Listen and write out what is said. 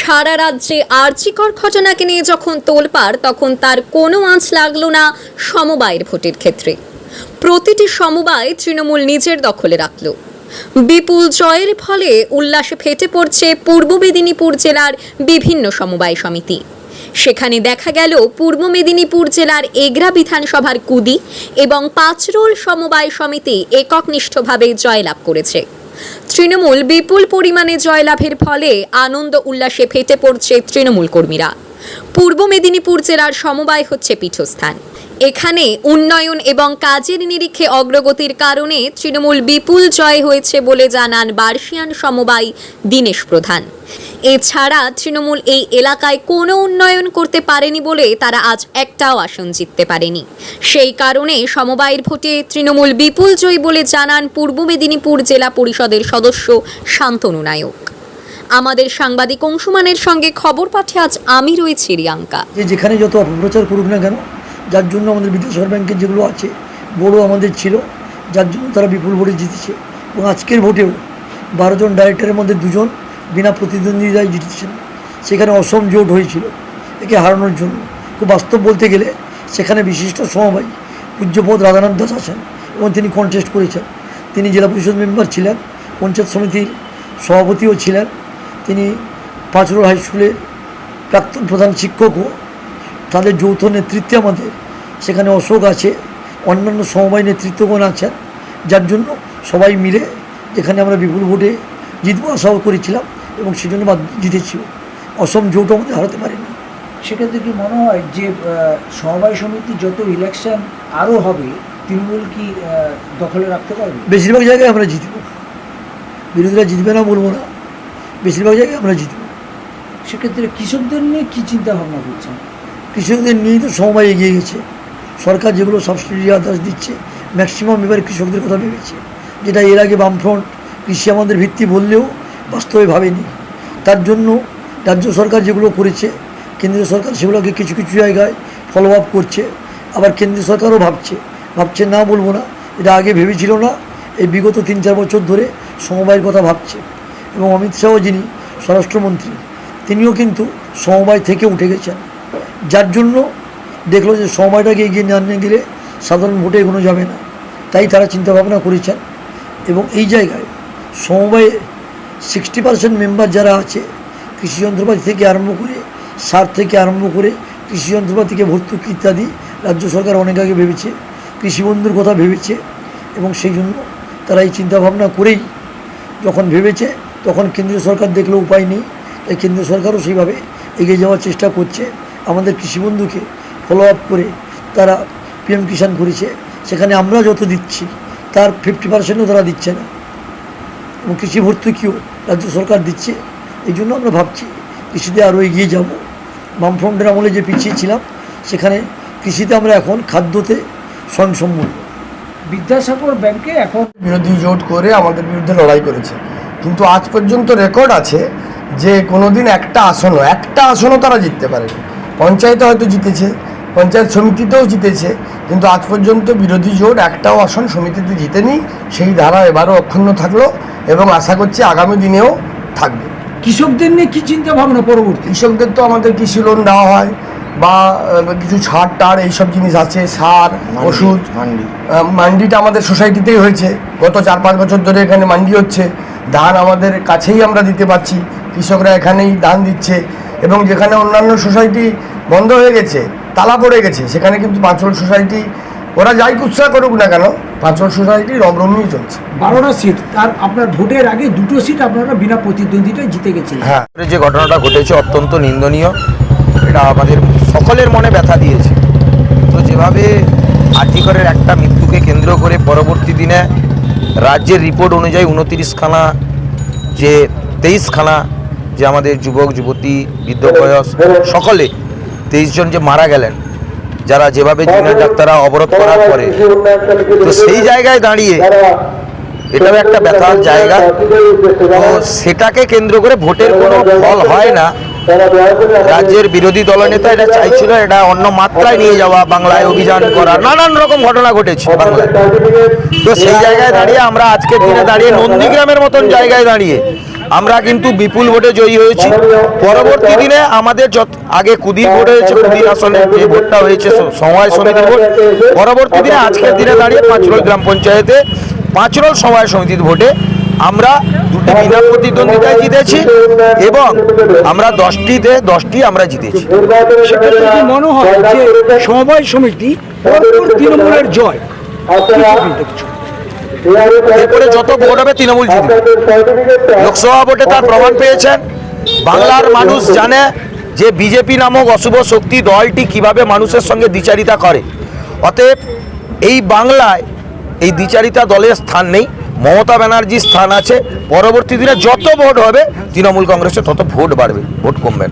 সারা রাজ্যে আর্চিকর ঘটনাকে নিয়ে যখন তোলপাড়, তখন তার কোনো আঁচ লাগল না সমবায়ের ভোটের ক্ষেত্রে। প্রতিটি সমবায় তৃণমূল নিজের দখলে রাখল। বিপুল জয়ের ফলে উল্লাসে ফেটে পড়ছে পূর্ব মেদিনীপুর জেলার বিভিন্ন সমবায় সমিতি। সেখানে দেখা গেল পূর্ব মেদিনীপুর জেলার এগরা বিধানসভার কুদি এবং পাঁচরোল সমবায় সমিতি এককনিষ্ঠভাবে জয়লাভ করেছে। তৃণমূল বিপুল পরিমাণে জয়লাভের ফলে আনন্দ উল্লাসে ফেটে পড়ছে তৃণমূল কর্মীরা। পূর্ব মেদিনীপুর জেলার সমবায় হচ্ছে পীঠস্থান। এখানে উন্নয়ন এবং কাজের নিরিখে অগ্রগতির কারণে তৃণমূল বিপুল জয় হয়েছে বলে জানান বার্ষিয়ান সমবায় দীনেশ প্রধান। এছাড়া তৃণমূল এই এলাকায় কোনো উন্নয়ন করতে পারেনি বলে তারা আজ একটাও আসন জিততে পারেনি। সেই কারণে সমবায়ের ভোটে তৃণমূল বিপুল জয়ী বলে জানান পূর্ব মেদিনীপুর জেলা পরিষদের সদস্য শান্তনু নায়ক। আমাদের সাংবাদিক অংশুমানের সঙ্গে খবর পাঠে আজ আমি রয়েছি রিয়াঙ্কা। যে যেখানে যত অপপ্রচার করুক না কেন, যার জন্য আমাদের বিদ্যাসাগর ব্যাংকের যেগুলো আছে, বড় আমাদের ছিল, যার জন্য তারা বিপুল ভোটে জিতেছে। এবং আজকের ভোটেও বারো জন ডাইরেক্টরের মধ্যে দুজন বিনা প্রতিদ্বন্দ্বিতায় জিতেছেন সেখানে অসম জোট হয়েছিল একে হারানোর জন্য। খুব বাস্তব বলতে গেলে সেখানে বিশিষ্ট সমবায় পূজ্যপদ রাধানাথ দাস আছেন এবং তিনি কন্টেস্ট করেছেন। তিনি জেলা পরিষদ মেম্বার ছিলেন, পঞ্চায়েত সমিতির সভাপতিও ছিলেন। তিনি পাঁচরোল হাই স্কুলের প্রাক্তন প্রধান শিক্ষকও তাদের যৌথ নেতৃত্বে আমাদের সেখানে অশোক আছে, অন্যান্য সমবায় নেতৃত্বগণ আছেন। যার জন্য সবাই মিলে যেখানে আমরা বিপুল ভোটে জিতবো আশাও করেছিলাম এবং সেজন্য বাদ জিতেছিও অসম জোট আমাদের হারাতে পারেনি। সেক্ষেত্রে কি মনে হয় যে সমবায় সমিতি যত ইলেকশন আরও হবে তৃণমূল কি দখলে রাখতে পারবে? বেশিরভাগ জায়গায় আমরা জিতব। বিরোধীরা জিতবে না বলব না। বেশিরভাগ জায়গায় আমরা জিতব। সেক্ষেত্রে কৃষকদের নিয়ে কী চিন্তা ভাবনা করছেন? কৃষকদের নিয়েই তো সমবায় এগিয়ে গেছে। সরকার যেগুলো সাবসিডি আদার্স দিচ্ছে ম্যাক্সিমাম এবার কৃষকদের কথা ভেবেছে। যেটা এর আগে বামফ্রন্ট কৃষি আমাদের ভিত্তি বললেও বাস্তবে ভাবেনি। তার জন্য রাজ্য সরকার যেগুলো করেছে কেন্দ্রীয় সরকার সেগুলোকে কিছু কিছু জায়গায় ফলো আপ করছে। আবার কেন্দ্রীয় সরকারও ভাবছে। ভাবছে, না বলব না, এটা আগে ভেবেছিল না, এই বিগত তিন চার বছর ধরে সমবায়ের কথা ভাবছে। এবং অমিত শাহ যিনি স্বরাষ্ট্রমন্ত্রী, তিনিও কিন্তু সমবায় থেকে উঠে গেছেন। যার জন্য দেখল যে সময়টাকে এগিয়ে না নিয়ে গেলে সাধারণ ভোটে এগোনো যাবে না। তাই তারা চিন্তাভাবনা করেছেন। এবং এই জায়গায় সমবায়ে সিক্সটি পার্সেন্ট মেম্বার যারা আছে, কৃষি যন্ত্রপাতি থেকে আরম্ভ করে সার থেকে আরম্ভ করে কৃষি যন্ত্রপাতিকে ভর্তুকি ইত্যাদি রাজ্য সরকার অনেক আগে ভেবেছে কৃষিবন্ধুর কথা ভেবেছে এবং সেই জন্য তারা এই চিন্তাভাবনা করেই যখন ভেবেছে তখন কেন্দ্রীয় সরকার দেখল উপায় নেই। তাই কেন্দ্রীয় সরকারও সেইভাবে এগিয়ে যাওয়ার চেষ্টা করছে। আমাদের কৃষিবন্ধুকে ফলো আপ করে তারা পিএম কিষাণ করেছে। সেখানে আমরা যত দিচ্ছি, তার ফিফটি পার্সেন্টও তারা দিচ্ছে না। এবং কৃষি ভর্তুকিও রাজ্য সরকার দিচ্ছে। এই জন্য আমরা ভাবছি কৃষিতে আরও এগিয়ে যাব। বামফ্রন্টের আমলে যে পিছিয়ে ছিলাম সেখানে কৃষিতে আমরা এখন খাদ্যতে স্বয়ংসম্পূর্ণ বিদ্যাসাগর ব্যাংকে এখন বিরোধী জোট করে আমাদের বিরুদ্ধে লড়াই করেছে। কিন্তু আজ পর্যন্ত রেকর্ড আছে যে কোনোদিন একটা আসনও একটা আসনও তারা জিততে পারেনি। পঞ্চায়েতে হয়তো জিতেছে পঞ্চায়েত সমিতিতেও জিতেছে কিন্তু আজ পর্যন্ত বিরোধী জোট একটাও আসন সমিতিতে জিতেনি। সেই ধারা এবারও অক্ষুণ্ণ থাকল। এবং আশা করছি আগামী দিনেও থাকবে। কৃষকদের নিয়ে কি চিন্তা ভাবনা পরবর্তী? কৃষকদের তো আমাদের কৃষি লোন দেওয়া হয় বা কিছু ছাড় টাড় এইসব জিনিস আছে সার ওষুধ মান্ডি। মান্ডিটা আমাদের সোসাইটিতেই হয়েছে। গত চার পাঁচ বছর ধরে এখানে মান্ডি হচ্ছে। ধান আমাদের কাছেই আমরা দিতে পারছি। কৃষকরা এখানেই ধান দিচ্ছে। এবং যেখানে অন্যান্য সোসাইটি বন্ধ হয়ে গেছে তালা পড়ে গেছে সেখানে কিন্তু পাঁচল সোসাইটি ওরা যাই কুৎসা করুক না কেন পাঁচল সোসাইটি রমরমিয়ে চলছে। বারোটা সিট তার আপনার ভোটের আগে দুটো সিট আপনারা বিনা প্রতিদ্বন্দ্বিতায় জিতে গেছিলেন। হ্যাঁ। যে ঘটনাটা ঘটেছে অত্যন্ত নিন্দনীয় এটা আমাদের সকলের মনে ব্যথা দিয়েছে। তো যেভাবে আর্যিকরের একটা মৃত্যুকে কেন্দ্র করে পরবর্তী দিনে রাজ্যের রিপোর্ট অনুযায়ী উনতিরিশখানা যে তেইশখানা যে আমাদের যুবক যুবতী বৃদ্ধ বয়স সকলে তেইশ জন যে মারা গেলেন যারা যেভাবে জুনিয়র ডাক্তাররা অবরোধ করার পরে, তো সেই জায়গায় দাঁড়িয়ে এটাও একটা ব্যথার জায়গা। তো সেটাকে কেন্দ্র করে ভোটের কোনো ফল হয় না। রাজ্যের বিরোধী দলনেতা এটা চাইছিল, এটা অন্য মাত্রায় নিয়ে যাওয়া, বাংলায় অভিযান করা, নানান রকম ঘটনা ঘটেছে বাংলায়। তো সেই জায়গায় দাঁড়িয়ে আমরা আজকের দিনে দাঁড়িয়ে নন্দীগ্রামের মতন জায়গায় দাঁড়িয়ে আমরা কিন্তু বিপুল ভোটে জয়ী হয়েছি। পরবর্তী দিনে আমাদের যত আগে কুদির ভোট হয়েছে কুদির আসনে যে ভোটটা হয়েছে, স- সমবায় সমিতির ভোট। পরবর্তী দিনে আজকের দিনে দাঁড়িয়ে পাঁচরোল গ্রাম পঞ্চায়েতে পাঁচরোল সমবায় সমিতির ভোটে আমরা দুটি বিনা প্রতিদ্বন্দ্বিতায় জিতেছি এবং আমরা দশটিতে দশটি আমরা জিতেছি। মনে হয় যে সমবায় সমিতি তৃণমূলের জয় এরপরে যত ভোট হবে তৃণমূল জিতবে। লোকসভা ভোটে তার প্রমাণ পেয়েছেন। বাংলার মানুষ জানে যে বিজেপি নামক অশুভ শক্তি দলটি কীভাবে মানুষের সঙ্গে দ্বিচারিতা করে। অতএব এই বাংলায় এই দ্বিচারিতা দলের স্থান নেই। মমতা ব্যানার্জির স্থান আছে। পরবর্তী দিনে যত ভোট হবে, তৃণমূল কংগ্রেসে তত ভোট বাড়বে, ভোট কমবে।